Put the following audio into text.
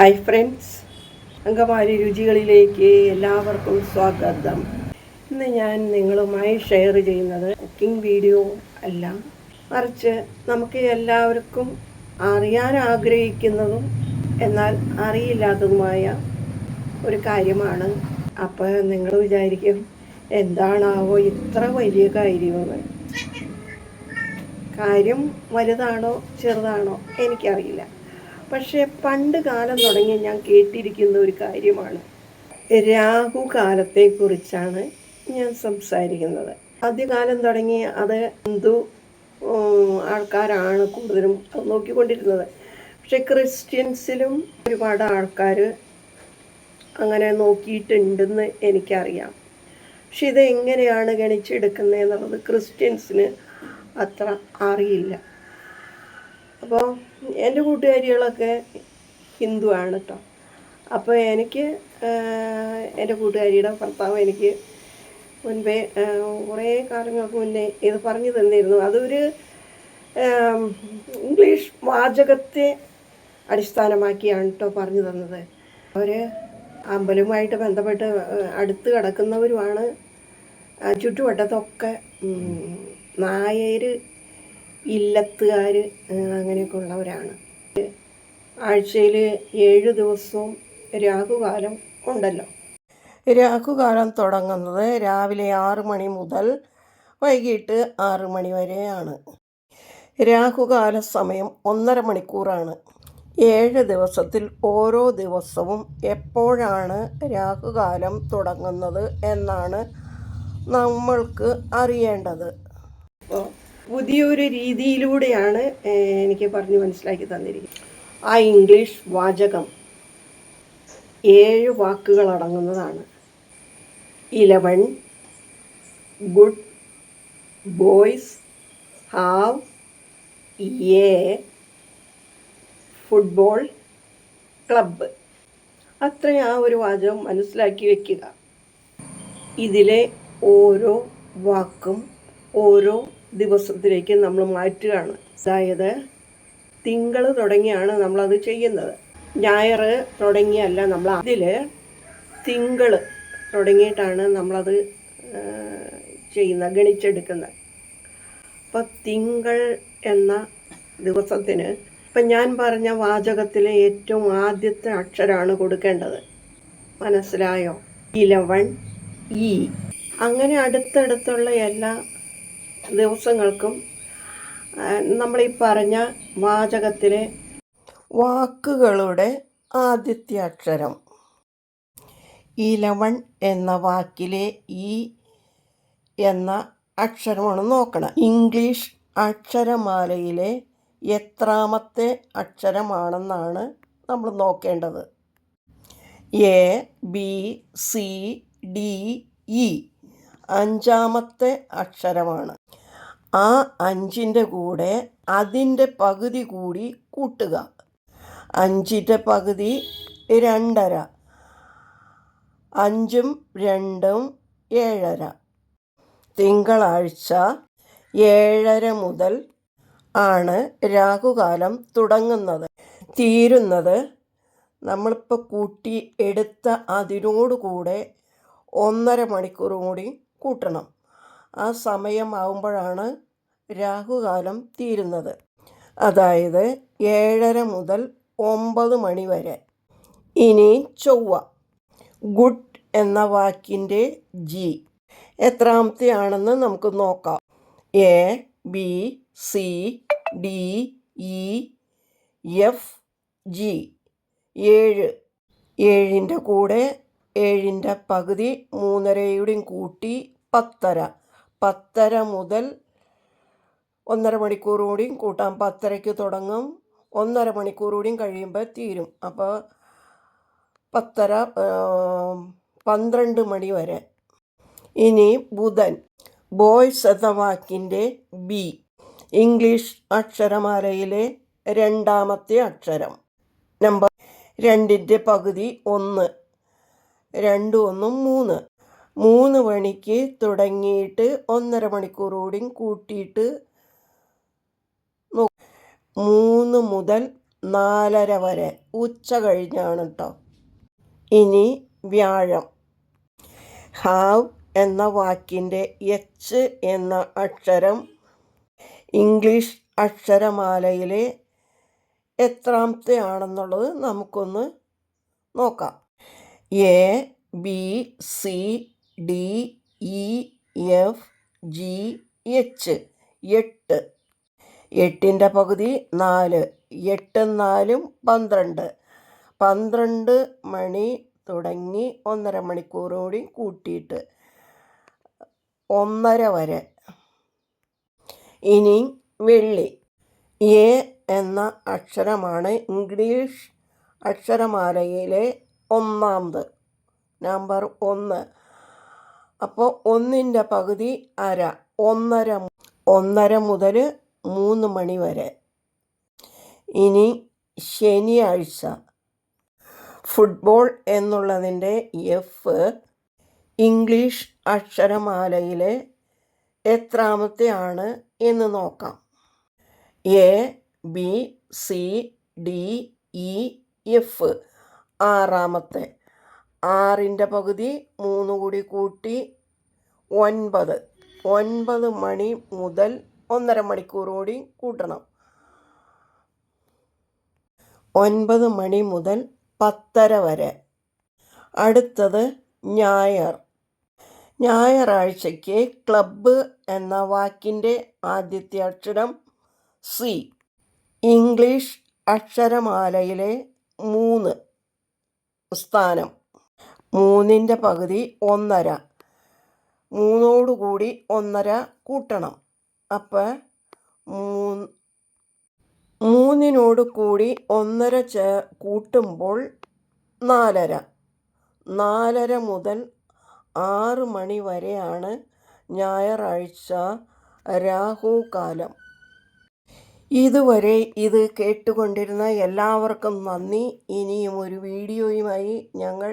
Hi friends Angamaly രുചികളിലേക്ക് എല്ലാവർക്കും സ്വാഗതം. ഇന്ന് ഞാൻ നിങ്ങളുമായി ഷെയർ ചെയ്യുന്നത് കുക്കിംഗ് വീഡിയോ അല്ല. മറിച്ച് നമുക്ക് എല്ലാവർക്കും അറിയാൻ ആഗ്രഹിക്കുന്നതും എന്നാൽ അറിയില്ലാത്തതുമായ ഒരു കാര്യമാണ്. അപ്പോൾ നിങ്ങൾ വിചാരിക്കും എന്താണാവോ ഇത്ര വലിയ കാര്യമെന്ന് കാര്യം വലുതാണോ ചെറുതാണോ എനിക്കറിയില്ല. പക്ഷേ പണ്ട് കാലം തുടങ്ങി ഞാൻ കേട്ടിരിക്കുന്ന ഒരു കാര്യമാണ്. രാഹുകാലത്തെക്കുറിച്ചാണ് ഞാൻ സംസാരിക്കുന്നത്. ആദ്യകാലം തുടങ്ങി അത് ഹിന്ദു ആൾക്കാരാണ് കൂടുതലും നോക്കിക്കൊണ്ടിരുന്നത്. പക്ഷെ ക്രിസ്ത്യൻസിലും ഒരുപാട് ആൾക്കാർ അങ്ങനെ നോക്കിയിട്ടുണ്ടെന്ന് എനിക്കറിയാം. പക്ഷെ ഇത് എങ്ങനെയാണ് ഗണിച്ചെടുക്കുന്നത് എന്നുള്ളത് ക്രിസ്ത്യൻസിന് അത്ര അറിയില്ല. അപ്പോൾ എന്റെ കൂട്ടുകാരികളൊക്കെ ഹിന്ദു ആണ് കേട്ടോ അപ്പോൾ എനിക്ക് എന്റെ കൂട്ടുകാരിയുടെ ഭർത്താവ് എനിക്ക് മുൻപേ കുറേ കാലങ്ങൾക്ക് മുന്നേ ഇത് പറഞ്ഞു തന്നിരുന്നു. അതൊരു ഇംഗ്ലീഷ് വാചകത്തെ അടിസ്ഥാനമാക്കിയാണ് കേട്ടോ പറഞ്ഞു തന്നത്. അവർ അമ്പലവുമായിട്ട് ബന്ധപ്പെട്ട് അടുത്ത് കിടക്കുന്നവരുമാണ്. ചുറ്റുവട്ടത്തൊക്കെ നായര് ഇല്ലത്തുകാർ അങ്ങനെയൊക്കെ ഉള്ളവരാണ് ആഴ്ചയിൽ ഏഴ് ദിവസവും രാഹുകാലം ഉണ്ടല്ലോ. രാഹുകാലം തുടങ്ങുന്നത് രാവിലെ ആറ് മണി മുതൽ വൈകിട്ട് ആറ് മണി വരെയാണ്. രാഹുകാല സമയം ഒന്നര മണിക്കൂറാണ്. ഏഴ് ദിവസത്തിൽ ഓരോ ദിവസവും എപ്പോഴാണ് രാഹുകാലം തുടങ്ങുന്നത് എന്നാണ് നമ്മൾക്ക് അറിയേണ്ടത്. അപ്പോൾ പുതിയൊരു രീതിയിലൂടെയാണ് എനിക്ക് പറഞ്ഞ് മനസ്സിലാക്കി തന്നിരിക്കുന്നത്. ആ ഇംഗ്ലീഷ് വാചകം ഏഴ് വാക്കുകൾ അടങ്ങുന്നതാണ്. Eleven good boys have a football club. അത്രയും ആ ഒരു വാചകം മനസ്സിലാക്കി വെക്കുക. ഇതിലെ ഓരോ വാക്കും ഓരോ ദിവസത്തിലേക്ക് നമ്മൾ മാറ്റുകയാണ്. അതായത് തിങ്കൾ തുടങ്ങിയാണ് നമ്മളത് ചെയ്യുന്നത്. ഞായർ തുടങ്ങിയല്ല നമ്മൾ അതിൽ തിങ്കൾ തുടങ്ങിയിട്ടാണ് നമ്മളത് ആ, ചെയ്യുന്നത് ഗണിച്ചെടുക്കുന്നത്. അപ്പം തിങ്കൾ എന്ന ദിവസത്തിന് ഇപ്പം ഞാൻ പറഞ്ഞ വാചകത്തിലെ ഏറ്റവും ആദ്യത്തെ അക്ഷരമാണ് കൊടുക്കേണ്ടത്. മനസ്സിലായോ? ഇലവൺ ഇ അങ്ങനെ അടുത്തടുത്തുള്ള എല്ലാ ദിവസങ്ങൾക്കും നമ്മളീ പറഞ്ഞ വാചകത്തിലെ വാക്കുകളുടെ അക്ഷരം ഇലവൺ എന്ന വാക്കിലെ ഈ എന്ന അക്ഷരമാണ് നോക്കണം ഇംഗ്ലീഷ് അക്ഷരമാലയിലെ എത്രാമത്തെ അക്ഷരമാണെന്നാണ് നമ്മൾ നോക്കേണ്ടത്. A B C D E. അഞ്ചാമത്തെ അക്ഷരമാണ്. ആ അഞ്ചിന്റെ കൂടെ അതിന്റെ പകുതി കൂടി കൂട്ടുക. അഞ്ചിന്റെ പകുതി രണ്ടര. അഞ്ചും രണ്ടും ഏഴര. തിങ്കളാഴ്ച ഏഴര മുതൽ ആണ് രാഹുകാലം തുടങ്ങുന്നത്. തീരുന്നത് നമ്മളിപ്പോൾ കൂട്ടി എടുത്ത അതിനോടുകൂടെ ഒന്നര മണിക്കൂർ കൂടി കൂട്ടണം. ആ സമയമാവുമ്പോഴാണ് രാഹുകാലം തീരുന്നത്. അതായത് ഏഴര മുതൽ ഒമ്പത് മണി വരെ. ഇനി ചൊവ്വ. ഗുഡ് എന്ന വാക്കിന്റെ ജി. എത്രാമത്തെ ആണെന്ന് നമുക്ക് നോക്കാം. A B C D E F G. ഏഴ്. ഏഴിന്റെ കൂടെ ഏഴിന്റെ പകുതി മൂന്നരയുടെയും കൂട്ടി പത്തര. പത്തര മുതൽ ഒന്നര മണിക്കൂർ കൂടിയും കൂട്ടാം പത്തരയ്ക്ക് തുടങ്ങും. ഒന്നര മണിക്കൂർ കൂടിയും കഴിയുമ്പോൾ തീരും. അപ്പോൾ പത്തര പന്ത്രണ്ട് മണി വരെ. ഇനി ബുധൻ ബോയ്സ് എന്ന വാക്കിന്റെ ബി ഇംഗ്ലീഷ് അക്ഷരമാലയിലെ രണ്ടാമത്തെ അക്ഷരം. നമ്പർ രണ്ടിന്റെ പകുതി ഒന്ന് രണ്ടും ഒന്നും മൂന്ന്. മൂന്ന് മണിക്ക് തുടങ്ങിയിട്ട് ഒന്നര മണിക്കൂർ കൂടി കൂട്ടിയിട്ട് മൂന്ന് മുതൽ നാലര വരെ ഉച്ച കഴിഞ്ഞാണ് കേട്ടോ ഇനി വ്യാഴം. ഹാവ് എന്ന വാക്കിന്റെ എച്ച് എന്ന അക്ഷരം ഇംഗ്ലീഷ് അക്ഷരമാലയിലെ എത്രാമത്തെ ആണെന്നുള്ളത് നമുക്കൊന്ന് നോക്കാം. A B C D E F G H. എട്ട്. എട്ടിന്റെ പകുതി നാല്. എട്ടും നാലും പന്ത്രണ്ട്. പന്ത്രണ്ട് മണി തുടങ്ങി ഒന്നര മണിക്കൂർ കൂടി കൂട്ടിയിട്ട് ഒന്നര വരെ. ഇനി വെള്ളി. എ എന്ന അക്ഷരമാണ് ഇംഗ്ലീഷ് അക്ഷരമാലയിലെ ഒന്നാമത്. നമ്പർ ഒന്ന്. അപ്പോൾ ഒന്നിന്റെ പകുതി അര ഒന്നര ഒന്നര മുതൽ മൂന്ന് മണി വരെ. ഇനി ശനിയാഴ്ച. ഫുട്ബോൾ എന്നുള്ളതിന്റെ എഫ് ഇംഗ്ലീഷ് അക്ഷരമാലയിലെ എത്രാമത്തെ ആണ് എന്ന് നോക്കാം. A B C D E F ആറാമത്തെ. ആറിന്റെ പകുതി മൂന്ന് കൂടി കൂട്ടി ഒൻപത്. ഒൻപത് മണി മുതൽ ഒന്നര മണിക്കൂർ കൂടി കൂട്ടണം. ഒൻപത് മണി മുതൽ പത്തര വരെ. അടുത്തത് ഞായർ. ഞായറാഴ്ചയ്ക്ക് ക്ലബ്ബ് എന്ന വാക്കിന്റെ ആദ്യത്തെ അക്ഷരം സി. ഇംഗ്ലീഷ് അക്ഷരമാലയിലെ മൂന്ന് സ്ഥാനം. മൂന്നിന്റെ പകുതി ഒന്നര. മൂന്നോടുകൂടി ഒന്നര കൂട്ടണം. അപ്പോൾ മൂന്ന് മൂന്നിനോട് കൂടി ഒന്നര ചേ കൂട്ടുമ്പോൾ നാലര. നാലര മുതൽ ആറ് മണി വരെയാണ് ഞായറാഴ്ച രാഹുകാലം ഇതുവരെ ഇത് കേട്ടുകൊണ്ടിരുന്ന എല്ലാവർക്കും നന്ദി. ഇനിയും ഒരു വീഡിയോയുമായി ഞങ്ങൾ